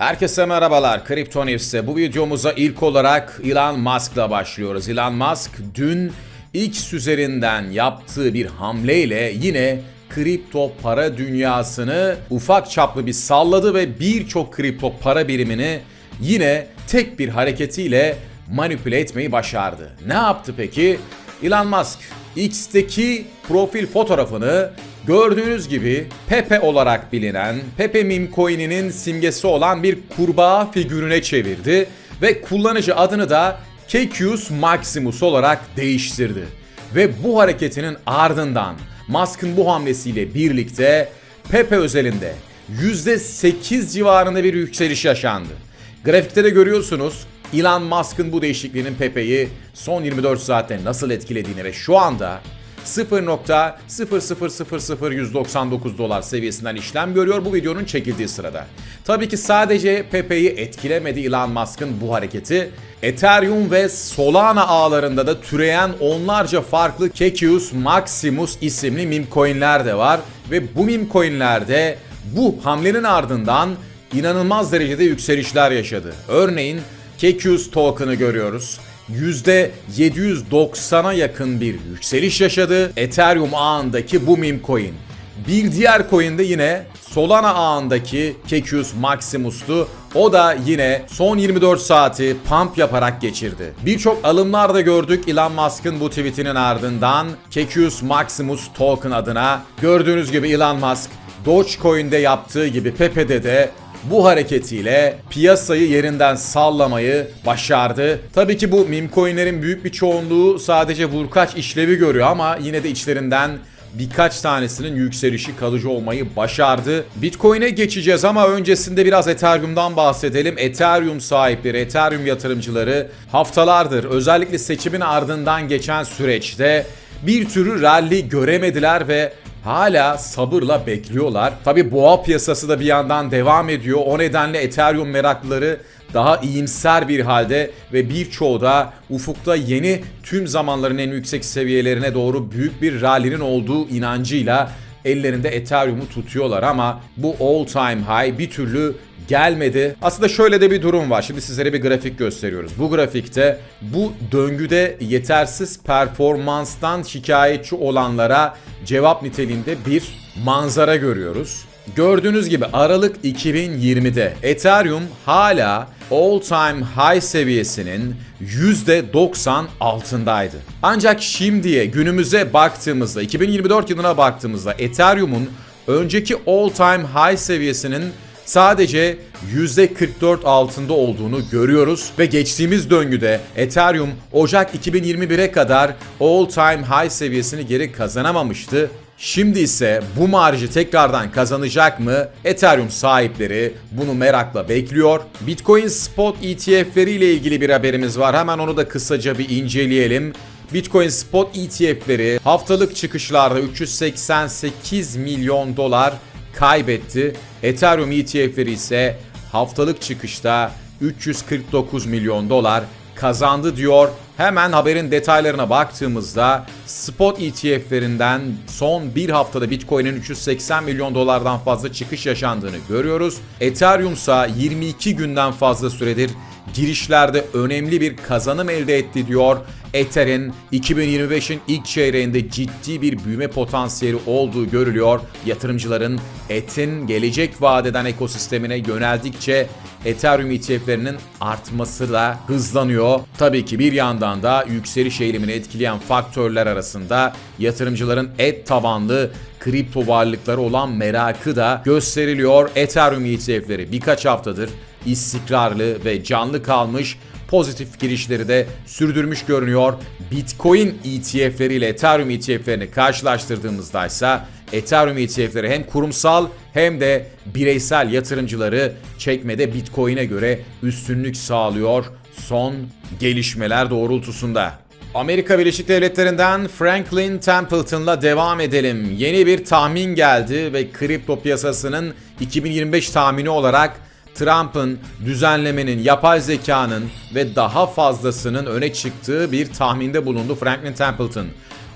Herkese merhabalar. Kripto News'te bu videomuza ilk olarak Elon Musk'la başlıyoruz. Elon Musk dün X üzerinden yaptığı bir hamleyle yine kripto para dünyasını ufak çaplı bir salladı ve birçok kripto para birimini yine tek bir hareketiyle manipüle etmeyi başardı. Ne yaptı peki? Elon Musk X'teki profil fotoğrafını gördüğünüz gibi Pepe olarak bilinen Pepe meme coin'inin simgesi olan bir kurbağa figürüne çevirdi ve kullanıcı adını da Kekius Maximus olarak değiştirdi. Ve bu hareketinin ardından Musk'ın bu hamlesiyle birlikte Pepe özelinde %8 civarında bir yükseliş yaşandı. Grafikte de görüyorsunuz Elon Musk'ın bu değişikliğinin Pepe'yi son 24 saatte nasıl etkilediğini ve şu anda 0.0000199 dolar seviyesinden işlem görüyor bu videonun çekildiği sırada. Tabii ki sadece Pepe'yi etkilemedi Elon Musk'ın bu hareketi. Ethereum ve Solana ağlarında da türeyen onlarca farklı Kekius Maximus isimli meme coinler de var ve bu meme coinlerde bu hamlenin ardından inanılmaz derecede yükselişler yaşadı. Örneğin Kekius token'ı görüyoruz. %790'a yakın bir yükseliş yaşadı Ethereum ağındaki bu meme coin. Bir diğer coin de yine Solana ağındaki Kekius Maximus'tu. O da yine son 24 saati pump yaparak geçirdi. Birçok alımlar da gördük Elon Musk'ın bu tweetinin ardından Kekius Maximus token adına. Gördüğünüz gibi Elon Musk Dogecoin'de yaptığı gibi Pepe'de de bu hareketiyle piyasayı yerinden sallamayı başardı. Tabii ki bu meme büyük bir çoğunluğu sadece vurkaç işlevi görüyor ama yine de içlerinden birkaç tanesinin yükselişi kalıcı olmayı başardı. Bitcoin'e geçeceğiz ama öncesinde biraz Ethereum'dan bahsedelim. Ethereum sahipleri, Ethereum yatırımcıları haftalardır özellikle seçimin ardından geçen süreçte bir türü rally göremediler ve hala sabırla bekliyorlar. Tabi boğa piyasası da bir yandan devam ediyor. O nedenle Ethereum meraklıları daha iyimser bir halde ve birçoğu da ufukta yeni tüm zamanların en yüksek seviyelerine doğru büyük bir rally'nin olduğu inancıyla ellerinde Ethereum'u tutuyorlar ama bu all time high bir türlü gelmedi. Aslında şöyle de bir durum var. Şimdi sizlere bir grafik gösteriyoruz. Bu grafikte bu döngüde yetersiz performanstan şikayetçi olanlara cevap niteliğinde bir manzara görüyoruz. Gördüğünüz gibi Aralık 2020'de Ethereum hala all time high seviyesinin %90 altındaydı. Ancak şimdiye günümüze baktığımızda 2024 yılına baktığımızda Ethereum'un önceki all time high seviyesinin sadece %44 altında olduğunu görüyoruz ve geçtiğimiz döngüde Ethereum Ocak 2021'e kadar all time high seviyesini geri kazanamamıştı. Şimdi ise bu marjı tekrardan kazanacak mı? Ethereum sahipleri bunu merakla bekliyor. Bitcoin spot ETF'leri ile ilgili bir haberimiz var. Hemen onu da kısaca bir inceleyelim. Bitcoin spot ETF'leri haftalık çıkışlarda 388 milyon dolar kaybetti. Ethereum ETF'leri ise haftalık çıkışta 349 milyon dolar kazandı diyor. Hemen haberin detaylarına baktığımızda spot ETF'lerinden son bir haftada Bitcoin'in 380 milyon dolardan fazla çıkış yaşandığını görüyoruz. Ethereum ise 22 günden fazla süredir girişlerde önemli bir kazanım elde etti diyor. Ether'in 2025'in ilk çeyreğinde ciddi bir büyüme potansiyeli olduğu görülüyor. Yatırımcıların ETH'in gelecek vadeden ekosistemine yöneldikçe Ethereum ETF'lerinin artması da hızlanıyor. Tabii ki bir yandan da yükseliş eğilimini etkileyen faktörler arasında yatırımcıların et tabanlı kripto varlıkları olan merakı da gösteriliyor. Ethereum ETF'leri birkaç haftadır istikrarlı ve canlı kalmış pozitif girişleri de sürdürmüş görünüyor. Bitcoin ETF'leri ile Ethereum ETF'lerini karşılaştırdığımızda ise Ethereum ETF'leri hem kurumsal hem de bireysel yatırımcıları çekmede Bitcoin'e göre üstünlük sağlıyor son gelişmeler doğrultusunda. Amerika Birleşik Devletleri'nden Franklin Templeton'la devam edelim. Yeni bir tahmin geldi ve kripto piyasasının 2025 tahmini olarak Trump'ın düzenlemenin, yapay zekanın ve daha fazlasının öne çıktığı bir tahminde bulundu Franklin Templeton.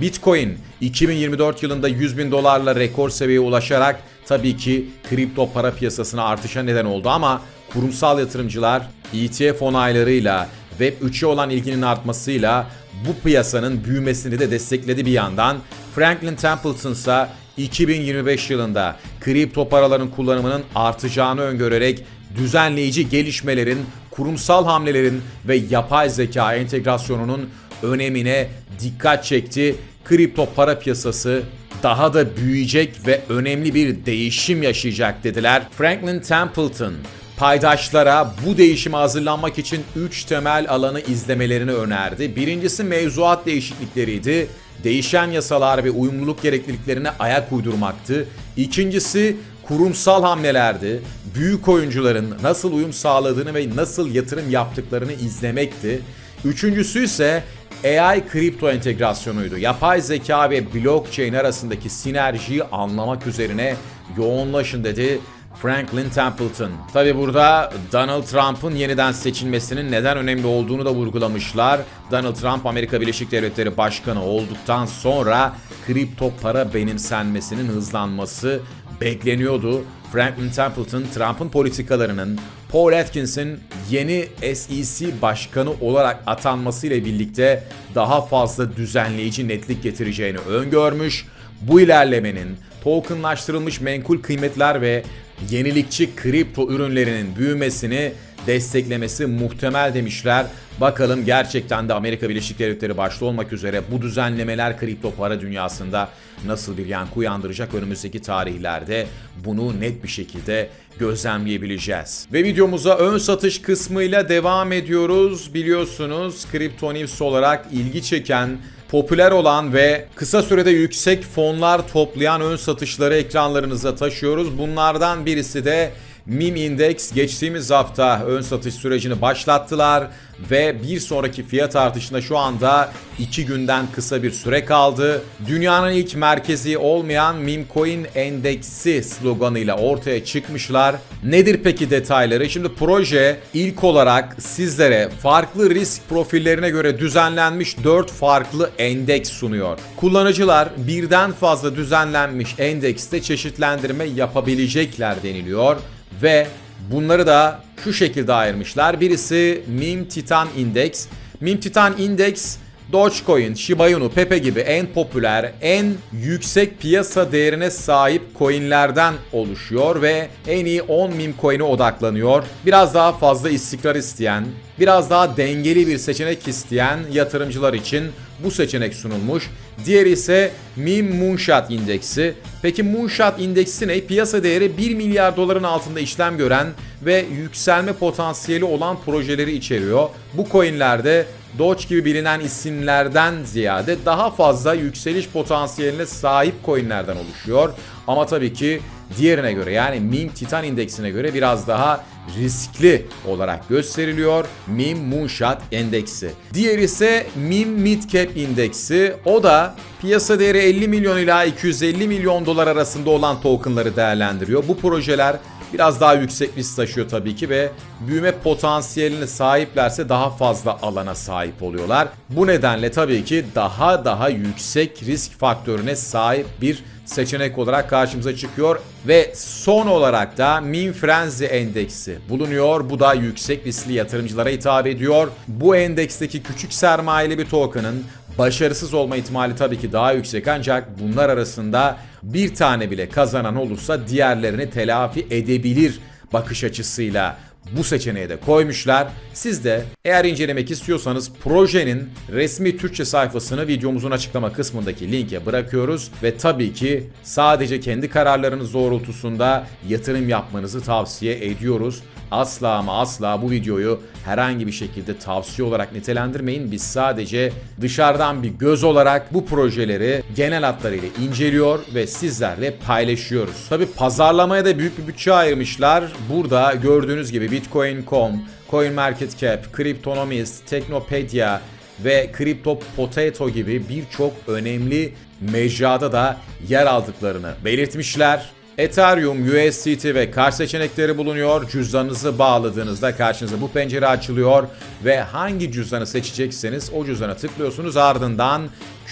Bitcoin 2024 yılında 100 bin dolarla rekor seviyeye ulaşarak tabii ki kripto para piyasasına artışa neden oldu ama kurumsal yatırımcılar ETF onaylarıyla Web 3'e olan ilginin artmasıyla bu piyasanın büyümesini de destekledi bir yandan. Franklin Templeton ise 2025 yılında kripto paraların kullanımının artacağını öngörerek düzenleyici gelişmelerin, kurumsal hamlelerin ve yapay zeka entegrasyonunun önemine dikkat çekti. Kripto para piyasası daha da büyüyecek ve önemli bir değişim yaşayacak dediler. Franklin Templeton paydaşlara bu değişime hazırlanmak için 3 temel alanı izlemelerini önerdi. Birincisi mevzuat değişiklikleriydi. Değişen yasalar ve uyumluluk gerekliliklerine ayak uydurmaktı. İkincisi kurumsal hamlelerdi. Büyük oyuncuların nasıl uyum sağladığını ve nasıl yatırım yaptıklarını izlemekti. Üçüncüsü ise AI kripto entegrasyonuydu. Yapay zeka ve blockchain arasındaki sinerjiyi anlamak üzerine yoğunlaşın dedi Franklin Templeton. Tabi burada Donald Trump'ın yeniden seçilmesinin neden önemli olduğunu da vurgulamışlar. Donald Trump Amerika Birleşik Devletleri Başkanı olduktan sonra kripto para benimsenmesinin hızlanması bekleniyordu. Franklin Templeton, Trump'ın politikalarının Paul Atkins'in yeni SEC başkanı olarak atanmasıyla birlikte daha fazla düzenleyici netlik getireceğini öngörmüş. Bu ilerlemenin tokenlaştırılmış menkul kıymetler ve yenilikçi kripto ürünlerinin büyümesini desteklemesi muhtemel demişler. Bakalım gerçekten de Amerika Birleşik Devletleri başta olmak üzere bu düzenlemeler kripto para dünyasında nasıl bir yankı uyandıracak önümüzdeki tarihlerde bunu net bir şekilde gözlemleyebileceğiz. Ve videomuza ön satış kısmıyla devam ediyoruz. Biliyorsunuz Crypto News olarak ilgi çeken popüler olan ve kısa sürede yüksek fonlar toplayan ön satışları ekranlarınıza taşıyoruz. Bunlardan birisi de MIM Index geçtiğimiz hafta ön satış sürecini başlattılar ve bir sonraki fiyat artışında şu anda 2 günden kısa bir süre kaldı. Dünyanın ilk merkezi olmayan MIM Coin Endeksi sloganıyla ortaya çıkmışlar. Nedir peki detayları? Şimdi proje ilk olarak sizlere farklı risk profillerine göre düzenlenmiş 4 farklı endeks sunuyor. Kullanıcılar birden fazla düzenlenmiş endekste çeşitlendirme yapabilecekler deniliyor ve bunları da şu şekilde ayırmışlar. Birisi MIM Titan Index. MIM Titan Index Dogecoin, Shiba Inu, Pepe gibi en popüler, en yüksek piyasa değerine sahip coinlerden oluşuyor ve en iyi 10 meme coin'e odaklanıyor. Biraz daha fazla istikrar isteyen, biraz daha dengeli bir seçenek isteyen yatırımcılar için bu seçenek sunulmuş. Diğeri ise Meme Moonshot indeksi. Peki Moonshot indeksi ne? Piyasa değeri 1 milyar doların altında işlem gören ve yükselme potansiyeli olan projeleri içeriyor. Bu coinlerde Doge gibi bilinen isimlerden ziyade daha fazla yükseliş potansiyeline sahip coinlerden oluşuyor. Ama tabii ki diğerine göre yani MIM Titan indeksine göre biraz daha riskli olarak gösteriliyor MIM Moonshot endeksi. Diğer ise MIM Midcap indeksi. O da piyasa değeri 50 milyon ila 250 milyon dolar arasında olan tokenları değerlendiriyor. Bu projeler biraz daha yüksek risk taşıyor tabii ki ve büyüme potansiyeline sahiplerse daha fazla alana sahip oluyorlar. Bu nedenle tabii ki daha daha yüksek risk faktörüne sahip bir seçenek olarak karşımıza çıkıyor ve son olarak da Min Frenzy endeksi bulunuyor. Bu da yüksek riskli yatırımcılara hitap ediyor. Bu endeksteki küçük sermayeli bir token'ın başarısız olma ihtimali tabii ki daha yüksek ancak bunlar arasında bir tane bile kazanan olursa diğerlerini telafi edebilir bakış açısıyla bu seçeneği de koymuşlar. Siz de eğer incelemek istiyorsanız projenin resmi Türkçe sayfasını videomuzun açıklama kısmındaki linke bırakıyoruz ve tabii ki sadece kendi kararlarınız doğrultusunda yatırım yapmanızı tavsiye ediyoruz. Asla ama asla bu videoyu herhangi bir şekilde tavsiye olarak nitelendirmeyin. Biz sadece dışarıdan bir göz olarak bu projeleri genel hatlarıyla inceliyor ve sizlerle paylaşıyoruz. Tabi pazarlamaya da büyük bir bütçe ayırmışlar. Burada gördüğünüz gibi Bitcoin.com, CoinMarketCap, Cryptonomist, Teknopedia ve Crypto Potato gibi birçok önemli mecrada da yer aldıklarını belirtmişler. Ethereum, USDT ve kart seçenekleri bulunuyor. Cüzdanınızı bağladığınızda karşınıza bu pencere açılıyor ve hangi cüzdanı seçecekseniz o cüzdana tıklıyorsunuz ardından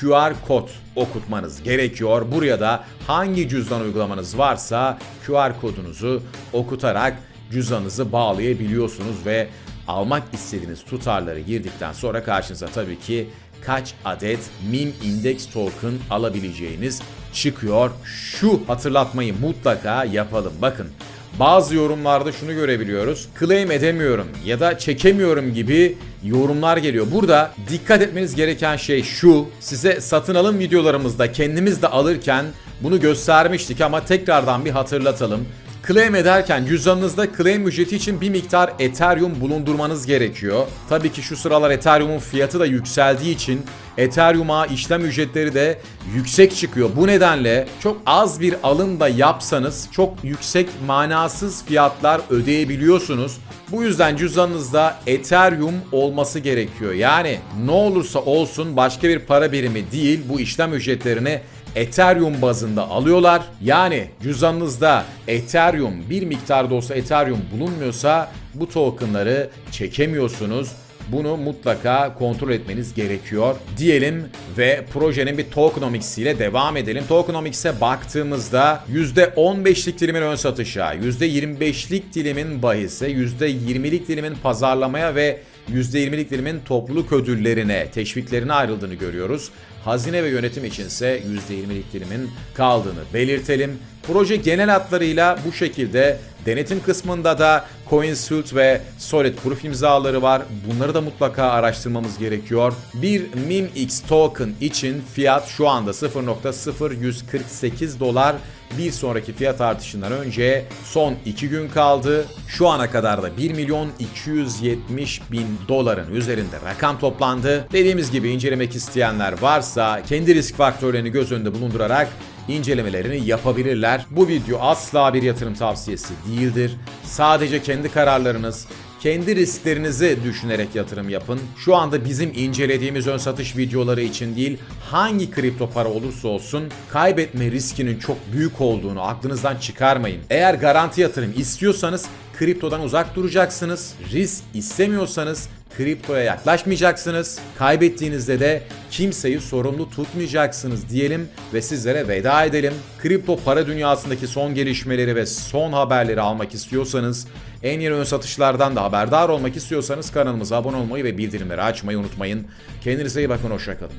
QR kod okutmanız gerekiyor. Buraya da hangi cüzdan uygulamanız varsa QR kodunuzu okutarak cüzdanınızı bağlayabiliyorsunuz ve almak istediğiniz tutarları girdikten sonra karşınıza tabii ki kaç adet MIM Index Token alabileceğiniz çıkıyor. Şu hatırlatmayı mutlaka yapalım. Bakın bazı yorumlarda şunu görebiliyoruz. Claim edemiyorum ya da çekemiyorum gibi yorumlar geliyor. Burada dikkat etmeniz gereken şey şu. Size satın alım videolarımızda kendimiz de alırken bunu göstermiştik ama tekrardan bir hatırlatalım. Claim ederken cüzdanınızda claim ücreti için bir miktar Ethereum bulundurmanız gerekiyor. Tabii ki şu sıralar Ethereum'un fiyatı da yükseldiği için Ethereum'a işlem ücretleri de yüksek çıkıyor. Bu nedenle çok az bir alım da yapsanız çok yüksek manasız fiyatlar ödeyebiliyorsunuz. Bu yüzden cüzdanınızda Ethereum olması gerekiyor. Yani ne olursa olsun başka bir para birimi değil bu işlem ücretlerini Ethereum bazında alıyorlar. Yani cüzdanınızda Ethereum bir miktarda olsa Ethereum bulunmuyorsa bu tokenları çekemiyorsunuz. Bunu mutlaka kontrol etmeniz gerekiyor diyelim ve projenin bir tokenomics ile devam edelim. Tokenomics'e baktığımızda %15'lik dilimin ön satışa, %25'lik dilimin bahise, %20'lik dilimin pazarlamaya ve %20'lik dilimin topluluk ödüllerine, teşviklerine ayrıldığını görüyoruz. Hazine ve yönetim içinse %20'lik dilimin kaldığını belirtelim. Proje genel hatlarıyla bu şekilde. Denetim kısmında da CoinSult ve Solid Proof imzaları var. Bunları da mutlaka araştırmamız gerekiyor. Bir MIMX token için fiyat şu anda 0.0148 dolar. Bir sonraki fiyat artışından önce son 2 gün kaldı. Şu ana kadar da 1 milyon 270 bin doların üzerinde rakam toplandı. Dediğimiz gibi incelemek isteyenler varsa kendi risk faktörlerini göz önünde bulundurarak incelemelerini yapabilirler. Bu video asla bir yatırım tavsiyesi değildir. Sadece kendi kararlarınız, kendi risklerinizi düşünerek yatırım yapın. Şu anda bizim incelediğimiz ön satış videoları için değil, hangi kripto para olursa olsun kaybetme riskinin çok büyük olduğunu aklınızdan çıkarmayın. Eğer garanti yatırım istiyorsanız kriptodan uzak duracaksınız. Risk istemiyorsanız kriptoya yaklaşmayacaksınız. Kaybettiğinizde de kimseyi sorumlu tutmayacaksınız diyelim ve sizlere veda edelim. Kripto para dünyasındaki son gelişmeleri ve son haberleri almak istiyorsanız, en yeni ön satışlardan da haberdar olmak istiyorsanız kanalımıza abone olmayı ve bildirimleri açmayı unutmayın. Kendinize iyi bakın, hoşçakalın.